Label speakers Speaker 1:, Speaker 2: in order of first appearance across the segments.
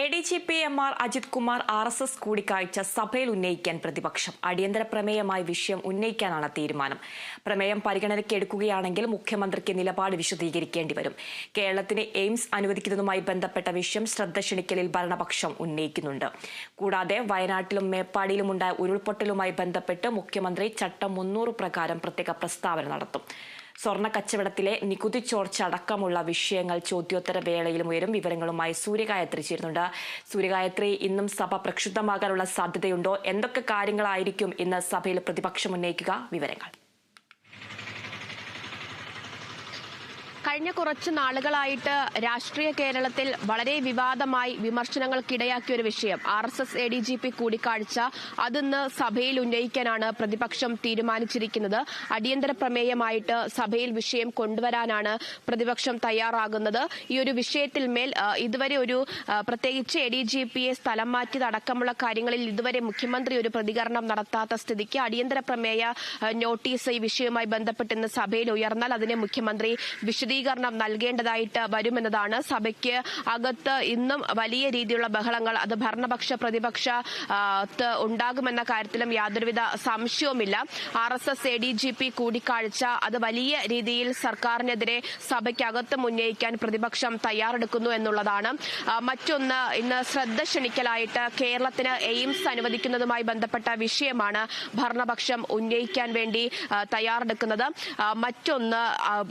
Speaker 1: A D G P M R Ajith Kumar R S S കൂടിക്കാഴ്ച സഭയിൽ ഉന്നയിക്കാൻ പ്രതിപക്ഷം. അടിയന്തര പ്രമേയമായി വിഷയം ഉന്നയിക്കാനാണ് തീരുമാനം. പ്രമേയം പരിഗണനയ്ക്ക് എടുക്കുകയാണെങ്കിൽ മുഖ്യമന്ത്രിക്ക് നിലപാട് വിശദീകരിക്കേണ്ടി വരും. കേരളത്തിന് എയിംസ് അനുവദിക്കുന്നതുമായി ബന്ധപ്പെട്ട വിഷയം ശ്രദ്ധ ക്ഷണിക്കലിൽ ഭരണപക്ഷം ഉന്നയിക്കുന്നുണ്ട്. കൂടാതെ വയനാട്ടിലും മേപ്പാടിയിലും മേപ്പാടിയിലുമുണ്ടായ ഉരുൾപൊട്ടലുമായി ബന്ധപ്പെട്ട് മുഖ്യമന്ത്രി ചട്ടം മുന്നൂറ് പ്രകാരം പ്രത്യേക പ്രസ്താവന നടത്തും. സ്വർണ കച്ചവടത്തിലെ നികുതി ചോർച്ച അടക്കമുള്ള വിഷയങ്ങൾ ചോദ്യോത്തര വേളയിലും ഉയരും. വിവരങ്ങളുമായി സൂര്യഗായത്രി ചേരുന്നുണ്ട്. സൂര്യഗായത്രി ഇന്നും സഭ പ്രക്ഷുബ്ധമാകാനുള്ള സാധ്യതയുണ്ടോ? എന്തൊക്കെ കാര്യങ്ങളായിരിക്കും ഇന്ന് സഭയിൽ പ്രതിപക്ഷം ഉന്നയിക്കുക? വിവരങ്ങൾ.
Speaker 2: കഴിഞ്ഞ കുറച്ച് നാളുകളായിട്ട് രാഷ്ട്രീയ കേരളത്തിൽ വളരെ വിവാദമായി വിമർശനങ്ങൾക്കിടയാക്കിയ ഒരു വിഷയം. R S S A D G P കൂടിക്കാഴ്ച അതിന്ന് സഭയിൽ ഉന്നയിക്കാനാണ് പ്രതിപക്ഷം തീരുമാനിച്ചിരിക്കുന്നത്. അടിയന്തര പ്രമേയമായിട്ട് സഭയിൽ വിഷയം കൊണ്ടുവരാനാണ് പ്രതിപക്ഷം തയ്യാറാകുന്നത്. ഈ ഒരു വിഷയത്തിൽ മേൽ ഇതുവരെ ഒരു പ്രത്യേകിച്ച് എ ഡി ജി പിയെ സ്ഥലം മാറ്റിയതടക്കമുള്ള കാര്യങ്ങളിൽ ഇതുവരെ മുഖ്യമന്ത്രി ഒരു പ്രതികരണം നടത്താത്ത സ്ഥിതിക്ക് അടിയന്തര പ്രമേയ നോട്ടീസ് ഈ വിഷയവുമായി ബന്ധപ്പെട്ട് ഇന്ന് സഭയിൽ ഉയർന്നാൽ അതിനെ മുഖ്യമന്ത്രി വിശദീകരണം നൽകേണ്ടതായിട്ട് വരുമെന്നതാണ് സഭയ്ക്ക് അകത്ത് ഇന്നും വലിയ രീതിയിലുള്ള ബഹളങ്ങൾ അത് ഭരണപക്ഷ പ്രതിപക്ഷ ഉണ്ടാകുമെന്ന കാര്യത്തിലും യാതൊരുവിധ സംശയവുമില്ല. R S S A D G P കൂടിക്കാഴ്ച അത് വലിയ രീതിയിൽ സർക്കാരിനെതിരെ സഭയ്ക്കകത്തും ഉന്നയിക്കാൻ പ്രതിപക്ഷം തയ്യാറെടുക്കുന്നു എന്നുള്ളതാണ്. മറ്റൊന്ന് ഇന്ന് ശ്രദ്ധ ക്ഷണിക്കലായിട്ട് കേരളത്തിന് എയിംസ് അനുവദിക്കുന്നതുമായി ബന്ധപ്പെട്ട വിഷയമാണ് ഭരണപക്ഷം ഉന്നയിക്കാൻ വേണ്ടി തയ്യാറെടുക്കുന്നത്. മറ്റൊന്ന്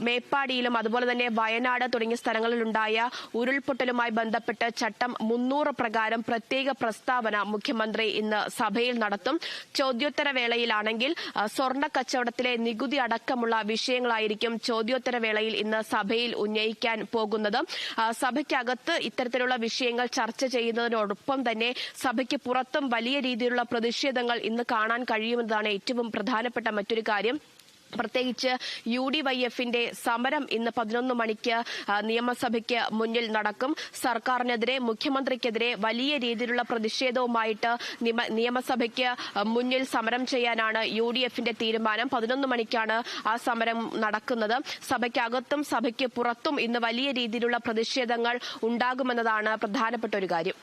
Speaker 2: മേപ്പാടിയിലും അതുപോലെ തന്നെ വയനാട് തുടങ്ങിയ സ്ഥലങ്ങളിലുണ്ടായ ഉരുൾപൊട്ടലുമായി ബന്ധപ്പെട്ട് ചട്ടം മുന്നൂറ് പ്രകാരം പ്രത്യേക പ്രസ്താവന മുഖ്യമന്ത്രി ഇന്ന് സഭയിൽ നടത്തും. ചോദ്യോത്തര വേളയിലാണെങ്കിൽ സ്വർണ കച്ചവടത്തിലെ നികുതി അടക്കമുള്ള വിഷയങ്ങളായിരിക്കും ചോദ്യോത്തര വേളയിൽ ഇന്ന് സഭയിൽ ഉന്നയിക്കാൻ പോകുന്നത്. സഭയ്ക്കകത്ത് ഇത്തരത്തിലുള്ള വിഷയങ്ങൾ ചർച്ച ചെയ്യുന്നതിനോടൊപ്പം തന്നെ സഭയ്ക്ക് പുറത്തും വലിയ രീതിയിലുള്ള പ്രതിഷേധങ്ങൾ ഇന്ന് കാണാൻ കഴിയുമെന്നതാണ് ഏറ്റവും പ്രധാനപ്പെട്ട മറ്റൊരു കാര്യം. പ്രത്യേകിച്ച് യു ഡി വൈ എഫിന്റെ സമരം ഇന്ന് പതിനൊന്ന് മണിക്ക് നിയമസഭയ്ക്ക് മുന്നിൽ നടക്കും. സർക്കാരിനെതിരെ മുഖ്യമന്ത്രിക്കെതിരെ വലിയ രീതിയിലുള്ള പ്രതിഷേധവുമായിട്ട് നിയമസഭയ്ക്ക് മുന്നിൽ സമരം ചെയ്യാനാണ് യു ഡി എഫിന്റെ തീരുമാനം. പതിനൊന്ന് മണിക്കാണ് ആ സമരം നടക്കുന്നത്. സഭയ്ക്കകത്തും സഭയ്ക്ക് പുറത്തും ഇന്ന് വലിയ രീതിയിലുള്ള പ്രതിഷേധങ്ങൾ ഉണ്ടാകുമെന്നതാണ് പ്രധാനപ്പെട്ട ഒരു കാര്യം.